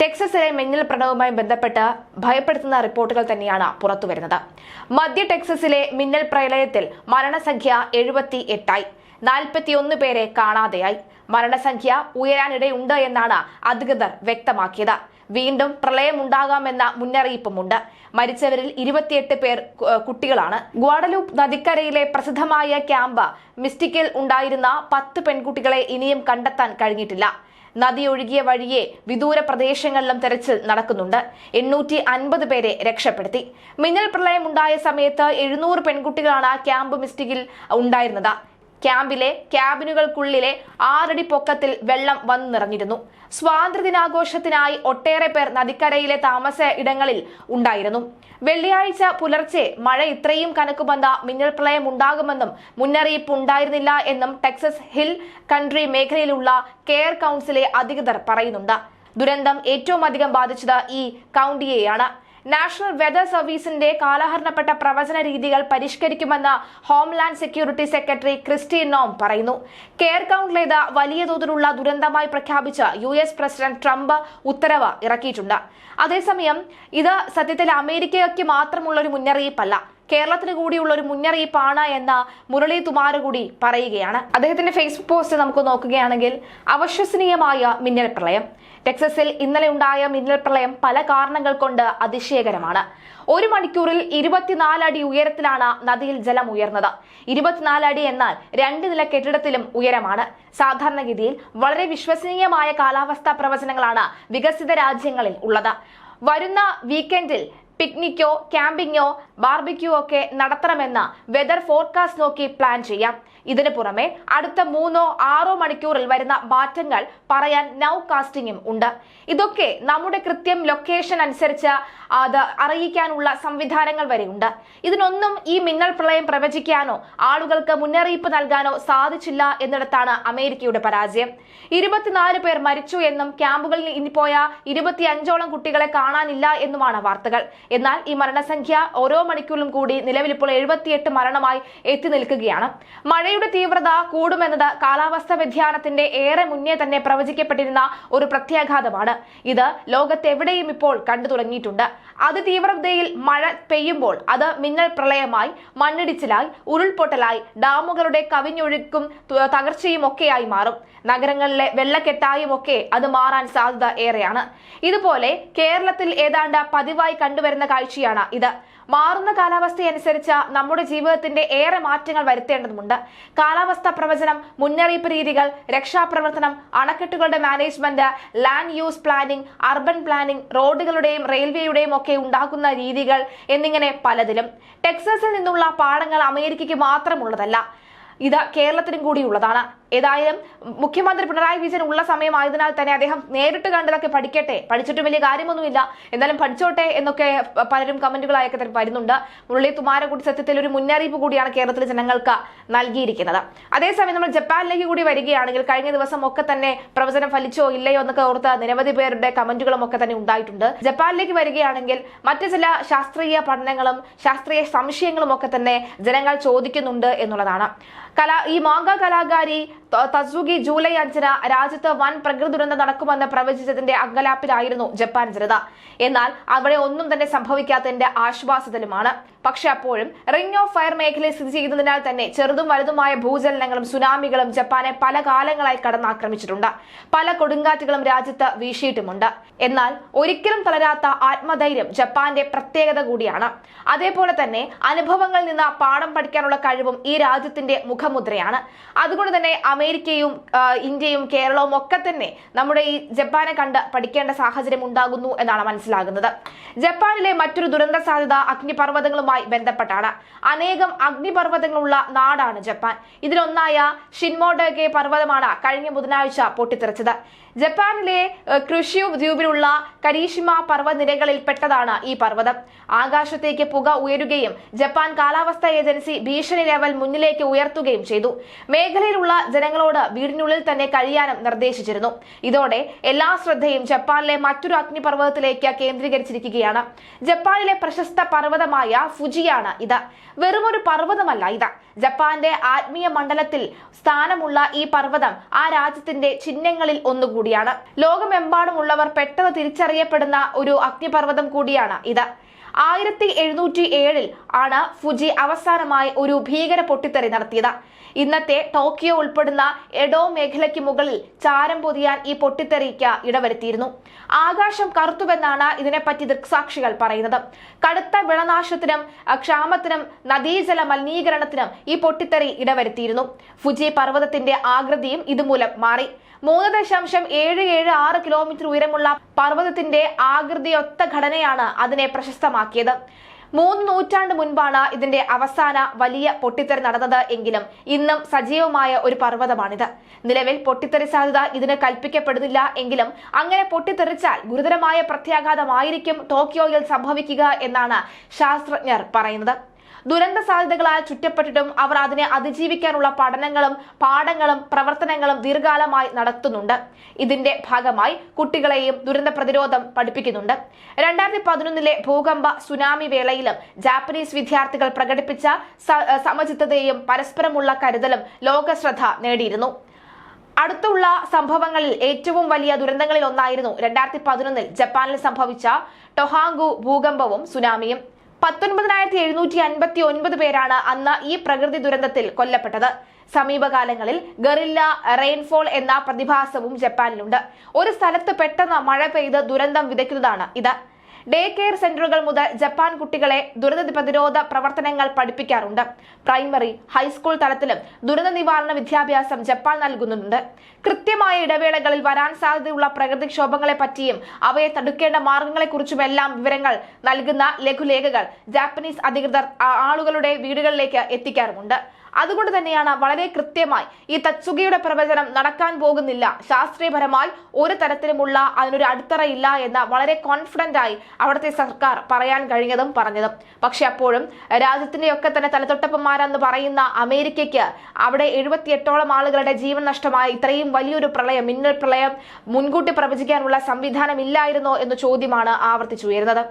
ടെക്സസിലെ മിന്നൽ പ്രണവുമായി ബന്ധപ്പെട്ട് ഭയപ്പെടുത്തുന്ന റിപ്പോർട്ടുകൾ തന്നെയാണ് പുറത്തുവരുന്നത്. മധ്യ ടെക്സസിലെ മിന്നൽ പ്രളയത്തിൽ മരണസംഖ്യ എഴുപത്തി എട്ടായി നാൽപ്പത്തിയൊന്ന് പേരെ കാണാതെയായി. മരണസംഖ്യ ഉയരാനിടയുണ്ട് എന്നാണ് അധികൃതർ വ്യക്തമാക്കിയത്. വീണ്ടും പ്രളയമുണ്ടാകാമെന്ന മുന്നറിയിപ്പുമുണ്ട്. മരിച്ചവരിൽ ഇരുപത്തിയെട്ട് പേർ കുട്ടികളാണ്. ഗ്വാഡലൂപ്പ് നദിക്കരയിലെ പ്രസിദ്ധമായ ക്യാമ്പ് മിസ്റ്റിക്കിൽ ഉണ്ടായിരുന്ന പത്ത് പെൺകുട്ടികളെ ഇനിയും കണ്ടെത്താൻ കഴിഞ്ഞിട്ടില്ല. നദി ഒഴുകിയ വഴിയെ വിദൂര പ്രദേശങ്ങളിലും തെരച്ചിൽ നടക്കുന്നുണ്ട്. എണ്ണൂറ്റി അൻപത് പേരെ രക്ഷപ്പെടുത്തി. മിന്നൽ പ്രളയം ഉണ്ടായ സമയത്ത് എഴുന്നൂറ് പെൺകുട്ടികളാണ് ക്യാമ്പ് മിസ്റ്റിക്കിൽ ഉണ്ടായിരുന്നത്. ക്യാമ്പിലെ ക്യാബിനുകൾക്കുള്ളിലെ ആറടി പൊക്കത്തിൽ വെള്ളം വന്നു നിറഞ്ഞിരുന്നു സ്വാതന്ത്ര്യദിനാഘോഷത്തിനായി ഒട്ടേറെ പേർ നദിക്കരയിലെ താമസ ഇടങ്ങളിൽ ഉണ്ടായിരുന്നു. വെള്ളിയാഴ്ച പുലർച്ചെ മഴ ഇത്രയും മിന്നൽ പ്രളയം ഉണ്ടാകുമെന്നും മുന്നറിയിപ്പ് ഉണ്ടായിരുന്നില്ല എന്നും ടെക്സസ് ഹിൽ കൺട്രി മേഖലയിലുള്ള കെയർ കൗൺസിലെ അധികൃതർ പറയുന്നുണ്ട്. ദുരന്തം ഏറ്റവും അധികം ബാധിച്ചത് ഈ കൗണ്ടിയെയാണ്. നാഷണൽ വെതർ സർവീസിന്റെ കാലഹരണപ്പെട്ട പ്രവചന രീതികൾ പരിഷ്കരിക്കുമെന്ന് homeland security secretary Kristi Noem പറയുന്നു. കെയർ കൗണ്ടിലേത് വലിയ തോതിലുള്ള ദുരന്തമായി പ്രഖ്യാപിച്ച് യു എസ് പ്രസിഡന്റ് ട്രംപ് ഉത്തരവ് ഇറക്കിയിട്ടുണ്ട്. അതേസമയം ഇത് സത്യത്തിൽ അമേരിക്കയ്ക്ക് മാത്രമുള്ള ഒരു മുന്നറിയിപ്പല്ല. കേരളത്തിന് കൂടിയുള്ള ഒരു മുന്നറിയിപ്പാണ് എന്ന മുരളി തുമാർ കൂടി പറയുകയാണ്. അദ്ദേഹത്തിന്റെ ഫേസ്ബുക്ക് പോസ്റ്റ് നമുക്ക് നോക്കുകയാണെങ്കിൽ അവിശ്വസനീയമായ മിന്നൽ പ്രളയം. ടെക്സസിൽ ഇന്നലെ ഉണ്ടായ മിന്നൽ പ്രളയം പല കാരണങ്ങൾ കൊണ്ട് അതിശയകരമാണ്. ഒരു മണിക്കൂറിൽ ഇരുപത്തിനാല് അടി ഉയരത്തിലാണ് നദിയിൽ ജലം ഉയർന്നത്. ഇരുപത്തിനാല് അടി എന്നാൽ രണ്ട് നില കെട്ടിടത്തിലും ഉയരമാണ്. സാധാരണഗതിയിൽ വളരെ വിശ്വസനീയമായ കാലാവസ്ഥാ പ്രവചനങ്ങളാണ് വികസിത രാജ്യങ്ങളിൽ ഉള്ളത്. വരുന്ന വീക്കെൻഡിൽ പിക്നിക്കോ ക്യാമ്പിങ്ങോ ബാർബിക്യൂ ഒക്കെ നടത്തണമെന്ന് വെതർ ഫോർകാസ്റ്റ് നോക്കി പ്ലാൻ ചെയ്യാം. ഇതിനു പുറമെ അടുത്ത മൂന്നോ ആറോ മണിക്കൂറിൽ വരുന്ന മാറ്റങ്ങൾ പറയാൻ നൗ കാസ്റ്റിംഗും ഉണ്ട്. ഇതൊക്കെ നമ്മുടെ കൃത്യം ലൊക്കേഷൻ അനുസരിച്ച് അത് അറിയിക്കാനുള്ള സംവിധാനങ്ങൾ വരെ ഉണ്ട് ഇതിനൊന്നും ഈ മിന്നൽ പ്രളയം പ്രവചിക്കാനോ ആളുകൾക്ക് മുന്നറിയിപ്പ് നൽകാനോ സാധിച്ചില്ല എന്നിടത്താണ് അമേരിക്കയുടെ പരാജയം. ഇരുപത്തിനാല് പേർ മരിച്ചു എന്നും ക്യാമ്പുകളിൽ ഇനി പോയ ഇരുപത്തിയഞ്ചോളം കുട്ടികളെ കാണാനില്ല എന്നുമാണ് വാർത്തകൾ. എന്നാൽ ഈ മരണസംഖ്യ ഓരോ മണിക്കൂറിലും കൂടി നിലവിൽ ഇപ്പോൾ എഴുപത്തിയെട്ട് മരണമായി എത്തി നിൽക്കുകയാണ്. മഴയുടെ തീവ്രത കൂടുമെന്നത് കാലാവസ്ഥാ വ്യതിയാനത്തിന്റെ ഏറെ മുന്നേ തന്നെ പ്രവചിക്കപ്പെട്ടിരുന്ന ഒരു പ്രത്യാഘാതമാണ്. ഇത് ലോകത്തെവിടെയും ഇപ്പോൾ കണ്ടു തുടങ്ങിയിട്ടുണ്ട്. അതിതീവ്രതയിൽ മഴ പെയ്യുമ്പോൾ അത് മിന്നൽ പ്രളയമായി മണ്ണിടിച്ചിലായി ഉരുൾപൊട്ടലായി ഡാമുകളുടെ കവിഞ്ഞൊഴുക്കും തകർച്ചയും ഒക്കെയായി മാറും. നഗരങ്ങളിലെ വെള്ളക്കെട്ടായും ഒക്കെ അത് മാറാൻ സാധ്യത ഏറെയാണ്. ഇതുപോലെ കേരളത്തിൽ ഏതാണ്ട് പതിവായി കണ്ടുവരുന്ന കാഴ്ചയാണ് ഇത്. മാറുന്ന കാലാവസ്ഥയനുസരിച്ച് നമ്മുടെ ജീവിതത്തിന്റെ ഏറെ മാറ്റങ്ങൾ വരുത്തേണ്ടതുണ്ട് കാലാവസ്ഥാ പ്രവചനം മുന്നറിയിപ്പ് രീതികൾ രക്ഷാപ്രവർത്തനം അണക്കെട്ടുകളുടെ management land use planning urban planning റോഡുകളുടെയും റെയിൽവേയുടെയും ഒക്കെ ഉണ്ടാക്കുന്ന രീതികൾ എന്നിങ്ങനെ പലതിലും. ടെക്സസിൽ നിന്നുള്ള പാഠങ്ങൾ അമേരിക്കയ്ക്ക് മാത്രമുള്ളതല്ല. ഇത് കേരളത്തിനും കൂടിയുള്ളതാണ് ഏതായാലും മുഖ്യമന്ത്രി പിണറായി വിജയൻ ഉള്ള സമയമായതിനാൽ തന്നെ അദ്ദേഹം നേരിട്ട് കണ്ടതൊക്കെ പഠിക്കട്ടെ. പഠിച്ചിട്ട് വലിയ കാര്യമൊന്നുമില്ല. എന്നാലും പഠിച്ചോട്ടെ എന്നൊക്കെ പലരും കമന്റുകളായൊക്കെ തന്നെ വരുന്നുണ്ട്. മുരളി തുമാരക്കുടി സത്യത്തിൽ ഒരു മുന്നറിയിപ്പ് കൂടിയാണ് കേരളത്തിലെ ജനങ്ങൾക്ക് നൽകിയിരിക്കുന്നത്. അതേസമയം നമ്മൾ ജപ്പാനിലേക്ക് കൂടി വരികയാണെങ്കിൽ കഴിഞ്ഞ ദിവസം ഒക്കെ തന്നെ പ്രവചനം ഫലിച്ചോ ഇല്ലയോ എന്നൊക്കെ ഓർത്ത് നിരവധി പേരുടെ കമന്റുകളും ഒക്കെ തന്നെ ഉണ്ടായിട്ടുണ്ട്. ജപ്പാനിലേക്ക് വരികയാണെങ്കിൽ മറ്റു ചില ശാസ്ത്രീയ പഠനങ്ങളും ശാസ്ത്രീയ സംശയങ്ങളും ഒക്കെ തന്നെ ജനങ്ങൾ ചോദിക്കുന്നുണ്ട് എന്നുള്ളതാണ്. കലാ ഈ മാങ്ക കലാകാരി തസുഗി ജൂലൈ അഞ്ചിന് രാജ്യത്ത് വൻ പ്രകൃതി ദുരന്തം നടക്കുമെന്ന് പ്രവചിച്ചതിന്റെ അങ്കലാപ്പിലായിരുന്നു ജപ്പാൻ ജനത. എന്നാൽ അവിടെ ഒന്നും തന്നെ സംഭവിക്കാത്തതിന്റെ ആശ്വാസത്തിലുമാണ്. പക്ഷെ അപ്പോഴും റിംഗ് ഓഫ് ഫയർ മേഖലയിൽ സ്ഥിതി ചെയ്യുന്നതിനാൽ തന്നെ ചെറുതും വലുതുമായ ഭൂചലനങ്ങളും സുനാമികളും ജപ്പാനെ പല കാലങ്ങളായി കടന്നാക്രമിച്ചിട്ടുണ്ട്. പല കൊടുങ്കാറ്റുകളും രാജ്യത്ത് വീശിയിട്ടുമുണ്ട്. എന്നാൽ ഒരിക്കലും തളരാത്ത ആത്മധൈര്യം ജപ്പാന്റെ പ്രത്യേകത കൂടിയാണ്. അതേപോലെ തന്നെ അനുഭവങ്ങളിൽ നിന്ന് പാഠം പഠിക്കാനുള്ള കഴിവും ഈ രാജ്യത്തിന്റെ മുഖമുദ്രയാണ്. അതുകൊണ്ട് തന്നെ അമേരിക്കയും ഇന്ത്യയും കേരളവും ഒക്കെ തന്നെ നമ്മുടെ ഈ ജപ്പാനെ കണ്ട് പഠിക്കേണ്ട സാഹചര്യം ഉണ്ടാകുന്നു എന്നാണ് മനസ്സിലാകുന്നത്. ജപ്പാനിലെ മറ്റൊരു ദുരന്ത സാധ്യത അഗ്നിപർവതങ്ങളുമായി ബന്ധപ്പെട്ടാണ്. അനേകം അഗ്നിപർവതങ്ങളുള്ള നാടാണ് ജപ്പാൻ. ഇതിലൊന്നായ ഷിൻമോഡോഗെ പർവതമാണ് കഴിഞ്ഞ ബുധനാഴ്ച പൊട്ടിത്തെറിച്ചത്. ജപ്പാനിലെ കൃഷി ദ്വീപിലുള്ള കരീഷിമ പർവനിരകളിൽ പെട്ടതാണ് ഈ പർവതം. ആകാശത്തേക്ക് പുക ഉയരുകയും ജപ്പാൻ കാലാവസ്ഥാ ഏജൻസി ഭീഷണി ലെവൽ മുന്നിലേക്ക് ഉയർത്തുകയും ചെയ്തു. മേഖലയിലുള്ള ജനങ്ങളോട് വീടിനുള്ളിൽ തന്നെ കഴിയാനും നിർദ്ദേശിച്ചിരുന്നു. ഇതോടെ എല്ലാ ശ്രദ്ധയും ജപ്പാനിലെ മറ്റൊരു അഗ്നിപർവതത്തിലേക്ക് കേന്ദ്രീകരിച്ചിരിക്കുകയാണ് ജപ്പാനിലെ പ്രശസ്ത പർവതമായ ഫുജിയാണ് ഇത്. വെറുമൊരു പർവതമല്ല ഇത്. ജപ്പാന്റെ ആത്മീയ മണ്ഡലത്തിൽ സ്ഥാനമുള്ള ഈ പർവതം ആ രാജ്യത്തിന്റെ ചിഹ്നങ്ങളിൽ ഒന്നുകൂടിയാണ്. കൂടിയാണ് ലോകമെമ്പാടുമുള്ളവർ പെട്ടെന്ന് തിരിച്ചറിയപ്പെടുന്ന ഒരു അഗ്നിപർവതം കൂടിയാണ് ഇത്. ആയിരത്തി എഴുന്നൂറ്റി ഏഴിൽ ആണ് ഫുജി അവസാനമായി ഒരു ഭീകര പൊട്ടിത്തെറി നടത്തിയത്. ഇന്നത്തെ ടോക്കിയോ ഉൾപ്പെടുന്ന എഡോ മേഖലയ്ക്ക് മുകളിൽ ചാരം പൊതിയാൻ ഈ പൊട്ടിത്തെറിക്ക് ഇടവരുത്തിയിരുന്നു. ആകാശം കറുത്തുവെന്നാണ് ഇതിനെപ്പറ്റി ദൃക്സാക്ഷികൾ പറയുന്നത്. കടുത്ത വിളനാശത്തിനും ക്ഷാമത്തിനും നദീജല മലിനീകരണത്തിനും ഈ പൊട്ടിത്തെറി ഇടവരുത്തിയിരുന്നു. ഫുജി പർവതത്തിന്റെ ആകൃതിയും ഇതുമൂലം മാറി. മൂന്ന് ദശാംശം ഏഴ് ഏഴ് ആറ് കിലോമീറ്റർ ഉയരമുള്ള പർവതത്തിന്റെ ആകൃതിയൊത്ത ഘടനയാണ് അതിനെ പ്രശസ്തമാക്കിയത്. മൂന്ന് നൂറ്റാണ്ട് മുൻപാണ് ഇതിന്റെ അവസാന വലിയ പൊട്ടിത്തെറി നടന്നത് എങ്കിലും ഇന്നും സജീവമായ ഒരു പർവതമാണിത്. നിലവിൽ പൊട്ടിത്തെറി സാധ്യത ഇതിന് കൽപ്പിക്കപ്പെടുന്നില്ല എങ്കിലും അങ്ങനെ പൊട്ടിത്തെറിച്ചാൽ ഗുരുതരമായ പ്രത്യാഘാതമായിരിക്കും ടോക്കിയോയിൽ സംഭവിക്കുക എന്നാണ് ശാസ്ത്രജ്ഞർ പറയുന്നത്. ദുരന്ത സാധ്യതകളാൽ ചുറ്റപ്പെട്ടിട്ടും അവർ അതിനെ അതിജീവിക്കാനുള്ള പഠനങ്ങളും പാഠങ്ങളും പ്രവർത്തനങ്ങളും ദീർഘകാലമായി നടത്തുന്നുണ്ട്. ഇതിന്റെ ഭാഗമായി കുട്ടികളെയും ദുരന്ത പ്രതിരോധം പഠിപ്പിക്കുന്നുണ്ട്. രണ്ടായിരത്തി പതിനൊന്നിലെ ഭൂകമ്പ സുനാമി വേളയിലും ജാപ്പനീസ് വിദ്യാർത്ഥികൾ പ്രകടിപ്പിച്ച സമചിത്തതയും പരസ്പരമുള്ള കരുതലും ലോകശ്രദ്ധ നേടിയിരുന്നു. അടുത്തുള്ള സംഭവങ്ങളിൽ ഏറ്റവും വലിയ ദുരന്തങ്ങളിൽ ഒന്നായിരുന്നു രണ്ടായിരത്തി പതിനൊന്നിൽ ജപ്പാനിൽ സംഭവിച്ച ടൊഹാങ്കു ഭൂകമ്പവും സുനാമിയും. പത്തൊൻപതിനായിരത്തി എഴുന്നൂറ്റി അൻപത്തി ഒൻപത് പേരാണ് അന്ന് ഈ പ്രകൃതി ദുരന്തത്തിൽ കൊല്ലപ്പെട്ടത്. സമീപകാലങ്ങളിൽ ഗറില്ല റെയിൻഫോൾ എന്ന പ്രതിഭാസവും ജപ്പാനിലുണ്ട്. ഒരു സ്ഥലത്ത് പെട്ടെന്ന് മഴ പെയ്ത് ദുരന്തം വിതയ്ക്കുന്നതാണ് ഇത്. ഡേ കെയർ സെന്ററുകൾ മുതൽ ജപ്പാൻ കുട്ടികളെ ദുരന്ത പ്രതിരോധ പ്രവർത്തനങ്ങൾ പഠിപ്പിക്കാറുണ്ട്. പ്രൈമറി ഹൈസ്കൂൾ തലത്തിലും ദുരന്ത നിവാരണ വിദ്യാഭ്യാസം ജപ്പാൻ നൽകുന്നുണ്ട്. കൃത്യമായ ഇടവേളകളിൽ വരാൻ സാധ്യതയുള്ള പ്രകൃതിക്ഷോഭങ്ങളെ പറ്റിയും അവയെ തടുക്കേണ്ട മാർഗങ്ങളെക്കുറിച്ചുമെല്ലാം വിവരങ്ങൾ നൽകുന്ന ലഘുലേഖകൾ ജാപ്പനീസ് അധികൃതർ ആളുകളുടെ വീടുകളിലേക്ക് എത്തിക്കാറുമുണ്ട്. അതുകൊണ്ട് തന്നെയാണ് വളരെ കൃത്യമായി ഈ തച്ചുകയുടെ പ്രവചനം നടക്കാൻ പോകുന്നില്ല. ശാസ്ത്രീയപരമായി ഒരു തരത്തിലുമുള്ള അതിനൊരു അടിത്തറയില്ല എന്ന് വളരെ കോൺഫിഡന്റ് ആയി അവിടുത്തെ സർക്കാർ പറയാൻ കഴിഞ്ഞതും പറഞ്ഞതും. പക്ഷെ അപ്പോഴും രാജ്യത്തിന്റെയൊക്കെ തന്നെ തലതൊട്ടപ്പന്മാരെന്ന് പറയുന്ന അമേരിക്കയ്ക്ക് അവിടെ എഴുപത്തിയെട്ടോളം ആളുകളുടെ ജീവൻ നഷ്ടമായ. ഇത്രയും വലിയൊരു പ്രളയം മിന്നൽ പ്രളയം മുൻകൂട്ടി പ്രവചിക്കാനുള്ള സംവിധാനം ഇല്ലായിരുന്നോ എന്ന ചോദ്യമാണ് ആവർത്തിച്ചുയരുന്നത്